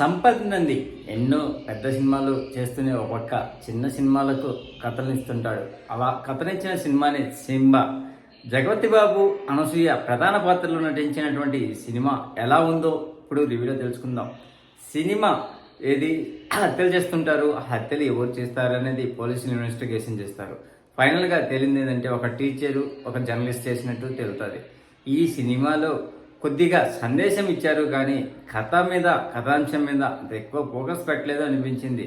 సంపత్ నంది ఎన్నో పెద్ద సినిమాలు చేస్తూనే ఒక పక్క చిన్న సినిమాలకు కథలిస్తుంటాడు అలా కథనిచ్చిన సినిమానే సింబా. జగపతి బాబు అనసూయ ప్రధాన పాత్రలో నటించినటువంటి సినిమా ఎలా ఉందో ఇప్పుడు రివ్యూలో తెలుసుకుందాం. సినిమా ఏది హత్యలు చేస్తుంటారు ఆ హత్యలు ఎవరు చేస్తారు అనేది పోలీసులు ఇన్వెస్టిగేషన్ చేస్తారు. ఫైనల్గా తేలింది ఏంటంటే ఒక టీచరు ఒక జర్నలిస్ట్ చేసినట్టు తెలుస్తుంది ఈ సినిమాలో కొద్దిగా సందేశం ఇచ్చారు కానీ కథ మీద కథాంశం మీద అంత ఎక్కువ ఫోకస్ పెట్టలేదు అనిపించింది.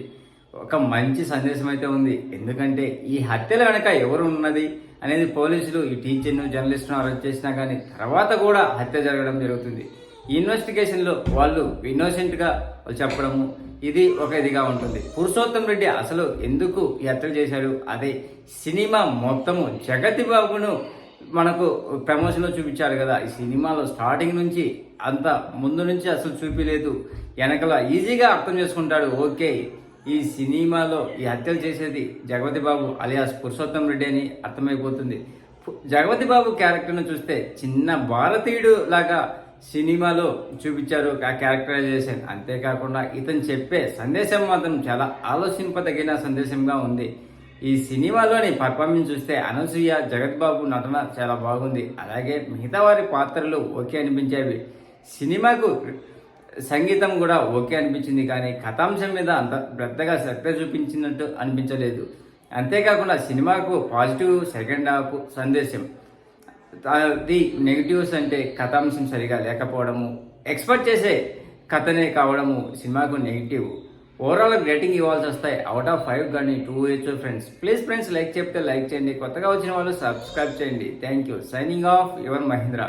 ఒక మంచి సందేశం అయితే ఉంది. ఎందుకంటే ఈ హత్యల వెనక ఎవరు ఉన్నది అనేది పోలీసులు ఈ టీచర్ను జర్నలిస్ట్ను అరెస్ట్ చేసినా కానీ తర్వాత కూడా హత్య జరగడం జరుగుతుంది. ఈ ఇన్వెస్టిగేషన్లో వాళ్ళు ఇన్నోసెంట్గా చెప్పడము ఇది ఒక ఇదిగా ఉంటుంది. పురుషోత్తం రెడ్డి అసలు ఎందుకు ఈ హత్యలు చేశాడు? అదే సినిమా మొత్తము జగతి బాబును మనకు ప్రమోషన్లో చూపించారు కదా. ఈ సినిమాలో స్టార్టింగ్ నుంచి అంత ముందు నుంచి అసలు చూపించలేదు వెనకల ఈజీగా అర్థం చేసుకుంటాడు. ఓకే ఈ సినిమాలో ఈ హత్యలు చేసేది జగపతి బాబు అలియాస్ పురుషోత్తం రెడ్డి అని అర్థమైపోతుంది. జగపతి బాబు క్యారెక్టర్ను చూస్తే చిన్న భారతీయుడు లాగా సినిమాలో చూపించారు ఆ క్యారెక్టరైజేషన్. అంతేకాకుండా ఇతను చెప్పే సందేశం మాత్రం చాలా ఆలోచింపదగిన సందేశంగా ఉంది. ఈ సినిమాలోని పర్ఫార్మెన్స్ చూస్తే అనసూయ జగత్బాబు నటన చాలా బాగుంది. అలాగే మిగతా వారి పాత్రలు ఓకే అనిపించేవి. సినిమాకు సంగీతం కూడా ఓకే అనిపించింది కానీ కథాంశం మీద అంత పెద్దగా శ్రద్ధ చూపించినట్టు అనిపించలేదు. అంతేకాకుండా సినిమాకు పాజిటివ్ సెకండ్ హాఫ్ సందేశం. అది నెగిటివ్స్ అంటే కథాంశం సరిగా లేకపోవడము ఎక్స్పెక్ట్ చేసే కథనే కావడము సినిమాకు నెగిటివ్. ఓవరాల్ రేటింగ్ ఇవ్వాల్సి వస్తాయి అవుట్ ఆఫ్ ఫైవ్ కానీ టూ ఇచ్చు ఫ్రెండ్స్ ప్లీజ్ ఫ్రెండ్స్ లైక్ చెప్తే లైక్ చేయండి కొత్తగా వచ్చిన వాళ్ళు సబ్స్క్రైబ్ చేయండి thank you signing off your Mahindra